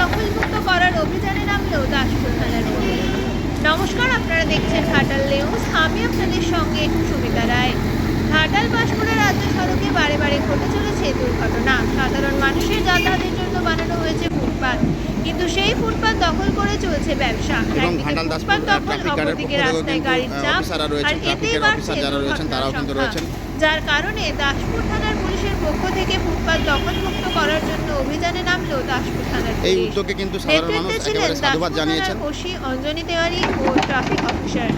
দখলমুক্ত করার অভিযানে নামলো দাসপুর থানার পুলিশ। নমস্কার আপনারা দেখছেন ঘাটাল নিউজ। আমি আপনাদের সঙ্গে সুমিতা রায়। ঘাটাল বাঁশকুড়া রাজ্য সড়কে বারে বারে ঘটে চলেছে দুর্ঘটনা। সাধারণ মানুষের যাতায়াতের জন্য বানানো হয়েছে ফুটপাত। কিন্তু সেই ফুটপাত দখল করে চলছে ব্যবসা। ফুটপাত দখল অপরদিকে রাস্তায় গাড়ির চাপ আর এতেই বাড়ছে যারা রয়েছেন, তারাও কিন্তু রয়েছেন। যার কারণে দাসপুর থানার পুলিশের পক্ষ থেকে ফুটপাত দখলমুক্ত করার জন্য অভিযানে নামলো দাসপুর থানার এই উদ্যোগে কিন্তু সাধারণ মানুষ একেবারে সাধুবাদ জানিয়েছেন। ওসি অঞ্জনী তেওয়ারি ও ট্রাফিক অফিসার।